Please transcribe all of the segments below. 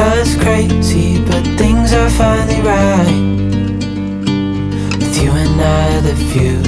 us crazy, but things are finally right. With you and I, the future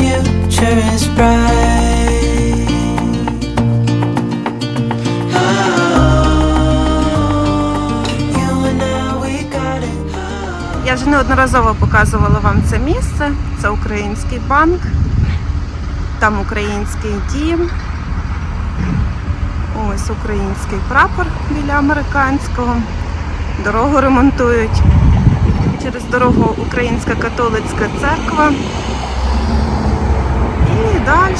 Future is bright. Я вже неодноразово показувала вам це місце. Це український банк, там український дім. Ось український прапор біля американського. Дорогу ремонтують. Через дорогу Українська католицька церква.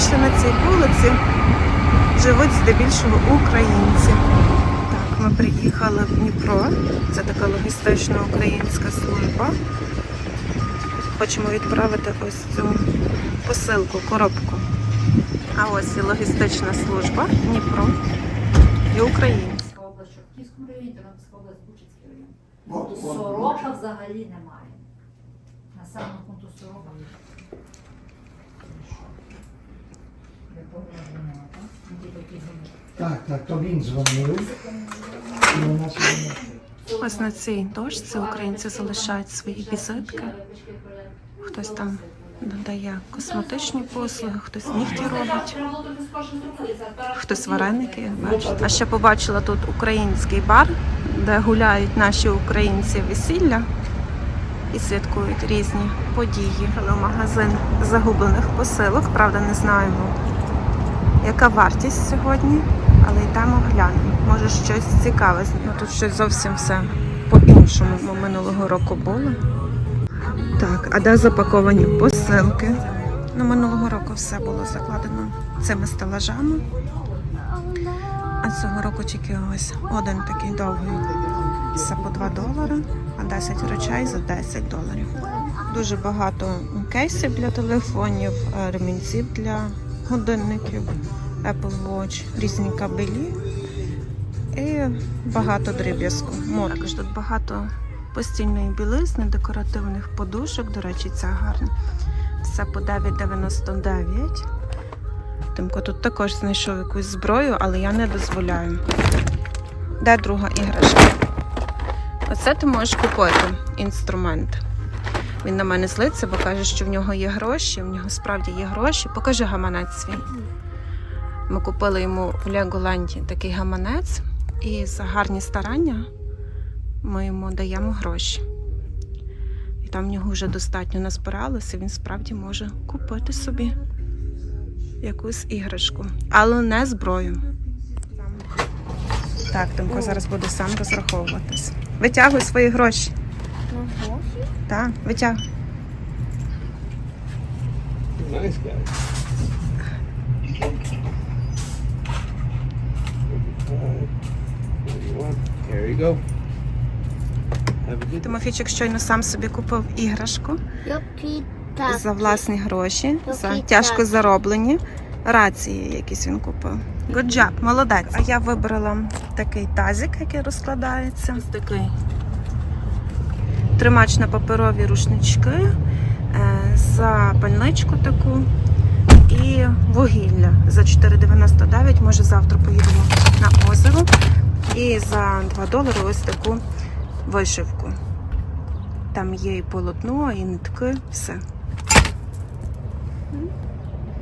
Далі на цій вулиці живуть здебільшого українці. Так, ми приїхали в Дніпро. Це така логістична українська служба. Хочемо відправити ось цю посилку, коробку. А ось і логістична служба Дніпро і українці. Область, що в Київському районі, Тернопільська область, Бучицький район. Сорока взагалі немає. Населеного пункту Сорока. Так? Так, то він дзвонив. Ось на цій дошці українці залишають свої візитки. Хтось там надає косметичні послуги, хтось нігті робить, хтось вареники, бачите. А ще побачила тут український бар, де гуляють наші українці весілля і святкують різні події. Магазин загублених посилок, правда, не знаємо, яка вартість сьогодні, але йдемо глянемо. Може щось цікаве. Ну тут щось зовсім все по-іншому. Ми минулого року були. Так, а де запаковані посилки? Ну, минулого року все було закладено цими стелажами. А цього року тільки ось один такий довгий. Все по 2 долари, а 10 речей за 10 доларів. Дуже багато кейсів для телефонів, е, ремінців для годинників, Apple Watch, різні кабелі і багато дріб'язку. Також тут багато постільної білизни, декоративних подушок. До речі, ця гарна. Все по 9,99. Тимко тут також знайшов якусь зброю, але я не дозволяю. Де друга іграшка? Оце ти можеш купити інструмент. Він на мене злиться, бо каже, що в нього є гроші, в нього справді є гроші. Покажи гаманець свій. Ми купили йому в Леголанді такий гаманець, і за гарні старання ми йому даємо гроші. І там в нього вже достатньо назбиралося, він справді може купити собі якусь іграшку, але не зброю. Так, Тимко зараз буде сам розраховуватись. Витягуй свої гроші. Так, витягуй. Nice guy. There you go. Have a good Тимофійчик щойно сам собі купив іграшку за власні гроші, за тяжко зароблені. Рації якісь він купив. Good job, молодець. А я вибрала такий тазик, який розкладається. Ось такий тримач на паперові рушнички, е, запальничку таку і вугілля за 4,99. Може завтра поїдемо на озеро. І за 2 долари ось таку вишивку. Там є і полотно, і нитки, все.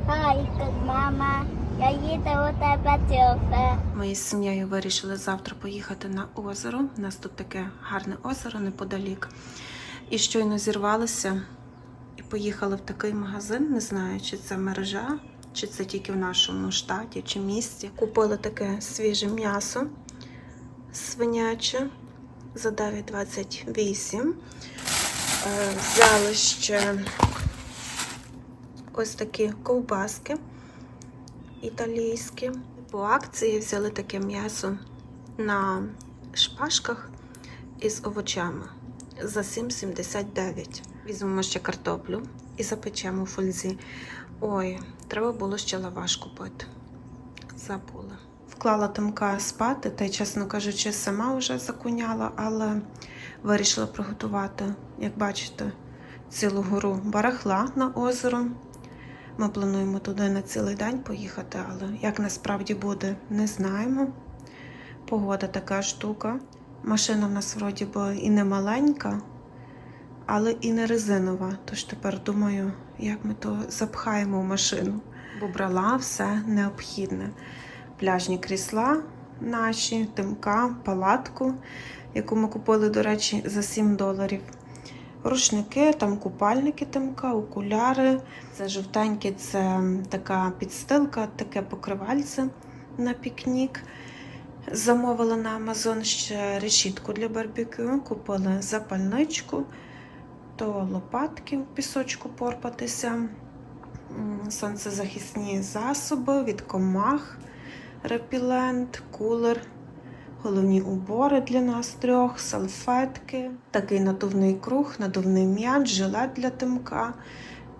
Хай, мама, я їду у тебе тюфе. Ми з сім'єю вирішили завтра поїхати на озеро. У нас тут таке гарне озеро неподалік. І щойно зірвалися і поїхали в такий магазин. Не знаю, чи це мережа, чи це тільки в нашому штаті чи місті. Купили таке свіже м'ясо свиняче за 9,28. Е, Взяли ще ось такі ковбаски італійські. По акції взяли таке м'ясо на шпажках із овочами за 7,79. Візьмемо ще картоплю і запечемо фользі. Ой, треба було ще лаваш купити. Забула. Вклала Тимка спати, та й, чесно кажучи, сама вже закуняла, але вирішила приготувати, як бачите, цілу гору барахла на озеро. Ми плануємо туди на цілий день поїхати, але як насправді буде, не знаємо. Погода така штука. Машина в нас вроді би і не маленька, але і не резинова. Тож тепер думаю, як ми то запхаємо в машину. Бо брала все необхідне. Пляжні крісла наші, тимка, палатку, яку ми купили, до речі, за 7 доларів. Рушники, там купальники тимка, окуляри. Це жовтеньке, це така підстилка, таке покривальце на пікнік. Замовила на Амазон ще решітку для барбекю, купили запальничку, то лопатки в пісочку порпатися, сонцезахисні засоби від комах, репілент, кулер, головні убори для нас трьох, салфетки, такий надувний круг, надувний м'яч, жилет для тимка.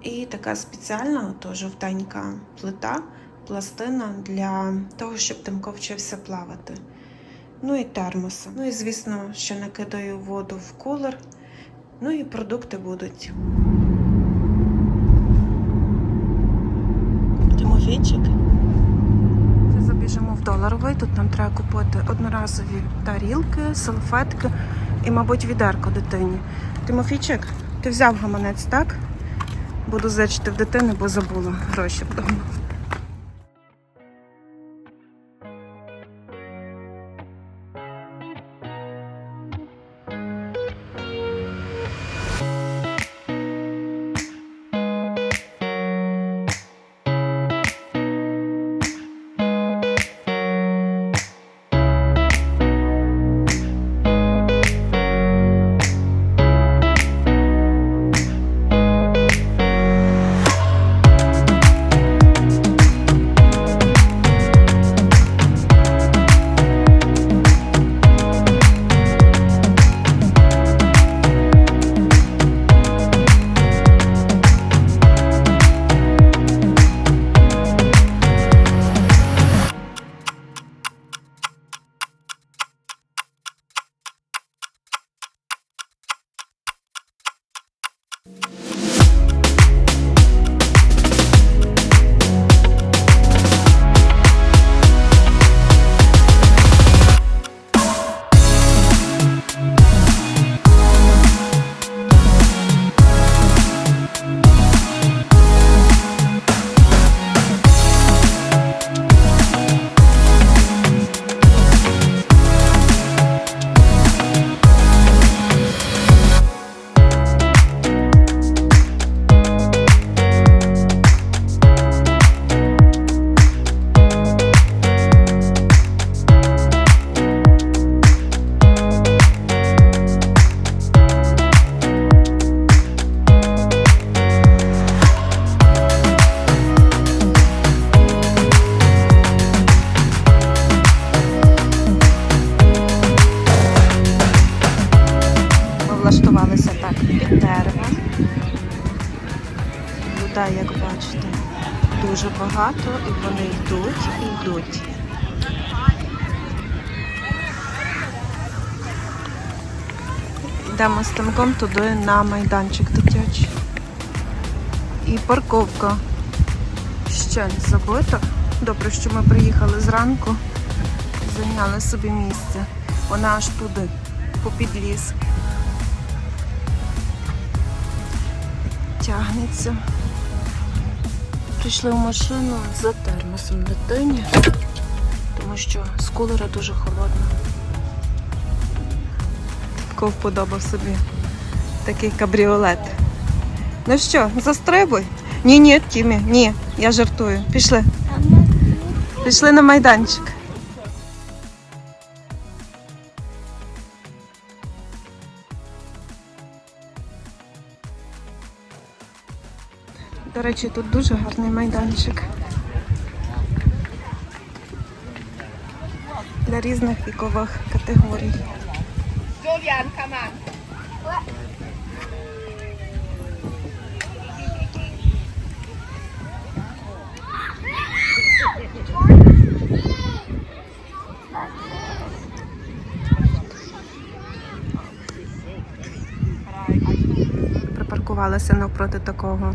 І така спеціальна, то жовтенька плита, пластина для того, щоб Тимко вчився плавати. Ну і термоси. Ну і, звісно, ще накидаю воду в кулер. Ну і продукти будуть. Тимофійчик. Це забіжимо в доларовий. Тут нам треба купити одноразові тарілки, салфетки і, мабуть, відерко дитині. Тимофійчик, ти взяв гаманець, так? Буду зачити в дитини, бо забула гроші вдома. багато, і вони йдуть і йдуть. Йдемо станком туди на майданчик дитячий. І парковка ще не забита. Добре, що ми приїхали зранку, зайняли собі місце. Вона аж туди, попід ліс. Тягнеться. Прийшли в машину за термосом дитині, тому що з кулера дуже холодно. Ков подобав собі такий кабріолет. Ну що, застрибуй? Ні, ні, Тімі, ні, я жартую. Пішли. Пішли на майданчик. До речі, тут дуже гарний майданчик. Для різних вікових категорій. Припаркувалася навпроти такого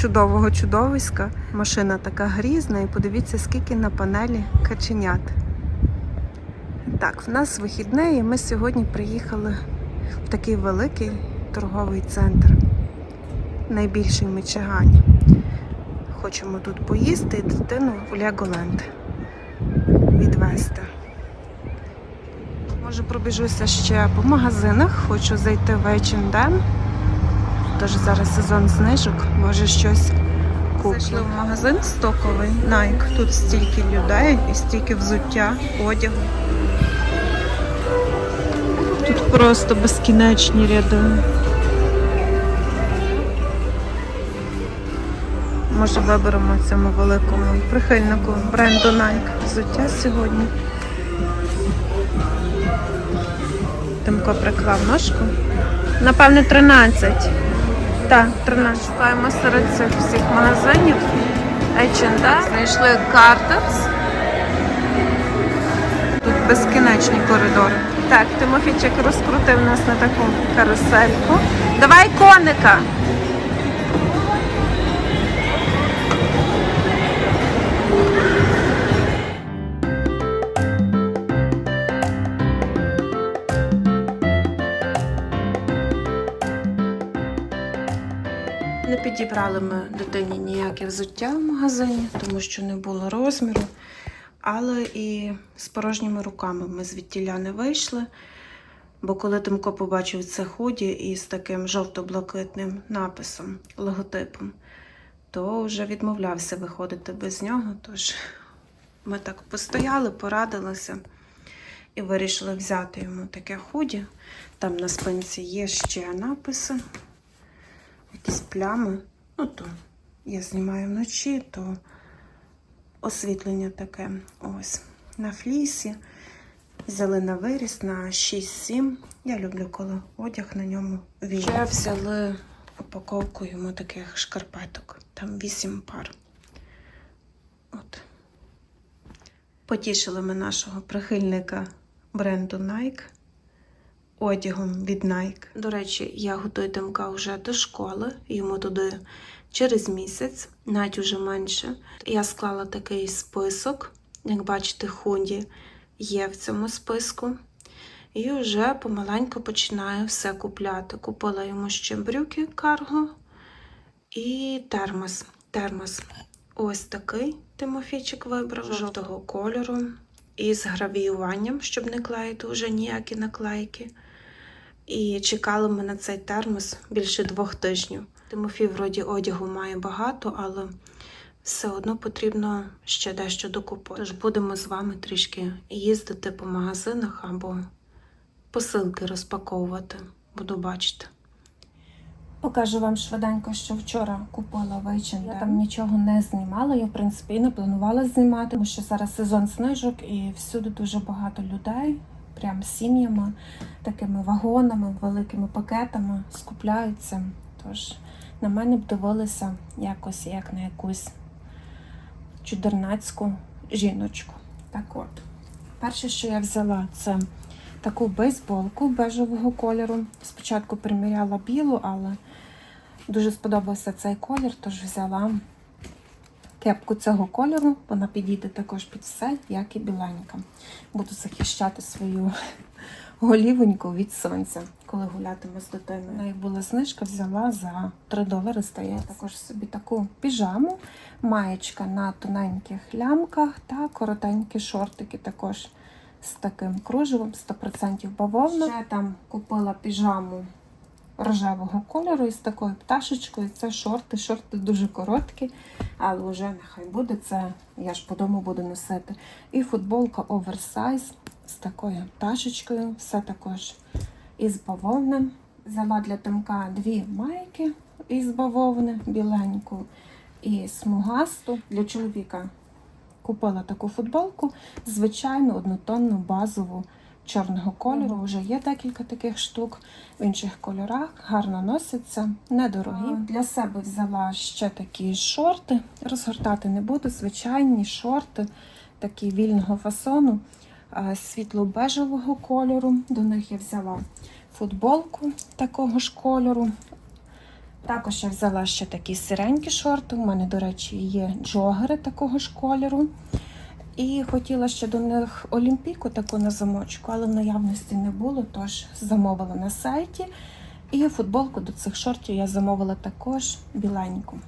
чудового чудовиська. Машина така грізна, і подивіться, скільки на панелі каченят. Так, в нас вихідний, і ми сьогодні приїхали в такий великий торговий центр, найбільший в Мичигані. Хочемо тут поїсти і дитину в Леголенд відвезти. Може, пробіжуся ще по магазинах, хочу зайти в H&M. Тож зараз сезон знижок, може щось куплю. Зайшли в магазин стоковий Nike. Тут стільки людей і стільки взуття, одягу. Тут просто безкінечні ряди. Може виберемо цьому великому прихильнику бренду Nike взуття сьогодні. Тимко приклав ножку. Напевне, 13. Так, 13. Шукаємо серед цих всіх магазинів. H&M. Знайшли Carter's. Тут безкінечні коридори. Так, Тимофійчик розкрутив нас на таку карусельку. Давай коника! Не підібрали ми дитині ніяке взуття в магазині, тому що не було розміру. Але і з порожніми руками ми звідтіля не вийшли. Бо коли Тимко побачив це худі із таким жовто-блакитним написом, логотипом, то вже відмовлявся виходити без нього. Тож ми так постояли, порадилися і вирішили взяти йому таке худі. Там на спинці є ще написи якісь плями. Ну, то я знімаю вночі, то освітлення таке. Ось. На флісі. Взяли на виріс на 6-7. Я люблю, коли одяг на ньому вільний. Ще взяли упаковку йому таких шкарпеток. Там 8 пар. От. Потішили ми нашого прихильника бренду Nike одягом від Nike. До речі, я готую Тимка вже до школи, йому туди через місяць, навіть уже менше. Я склала такий список, як бачите, худі є в цьому списку. І вже помаленьку починаю все купляти. Купила йому ще брюки карго і термос. Термос. Ось такий Тимофійчик вибрав жовтого кольору. І з гравіюванням, щоб не клеїти вже ніякі наклейки. І чекали ми на цей термос більше двох тижнів. Тимофій вроді одягу має багато, але все одно потрібно ще дещо докупити. Тож будемо з вами трішки їздити по магазинах або посилки розпаковувати. Буду бачити. Покажу вам швиденько, що вчора купила в H&M. Я там нічого не знімала. Я, в принципі, і не планувала знімати, тому що зараз сезон знижок і всюди дуже багато людей, прям сім'ями, такими вагонами, великими пакетами скупляються. Тож на мене б дивилися якось як на якусь чудернацьку жіночку. Так от, перше, що я взяла, це таку бейсболку бежевого кольору. Спочатку приміряла білу, але дуже сподобався цей колір, тож взяла кепку цього кольору. Вона підійде також під все, як і біленька. Буду захищати свою голівоньку від сонця, коли гулятиму з дитиною. Неї була знижка, взяла за 3 долари. Стає також собі таку піжаму, маєчка на тоненьких лямках та коротенькі шортики також з таким кружевом, 100% бавовна. Ще там купила піжаму рожевого кольору із такою пташечкою. Це шорти. Шорти дуже короткі, але вже нехай буде це. Я ж по дому буду носити. І футболка оверсайз з такою пташечкою. Все також із бавовни. Взяла для Тимка дві майки із бавовни, біленьку і смугасту. Для чоловіка купила таку футболку, звичайну однотонну базову чорного кольору. Вже є декілька таких штук в інших кольорах, гарно носяться, недорогі. Для себе взяла ще такі шорти. Розгортати не буду, звичайні шорти, такі вільного фасону, світло-бежевого кольору. До них я взяла футболку такого ж кольору. Також я взяла ще такі сиренькі шорти. У мене, до речі, є джогери такого ж кольору. І хотіла ще до них олімпійку таку на замочку, але в наявності не було, тож замовила на сайті. І футболку до цих шортів я замовила також біленьку.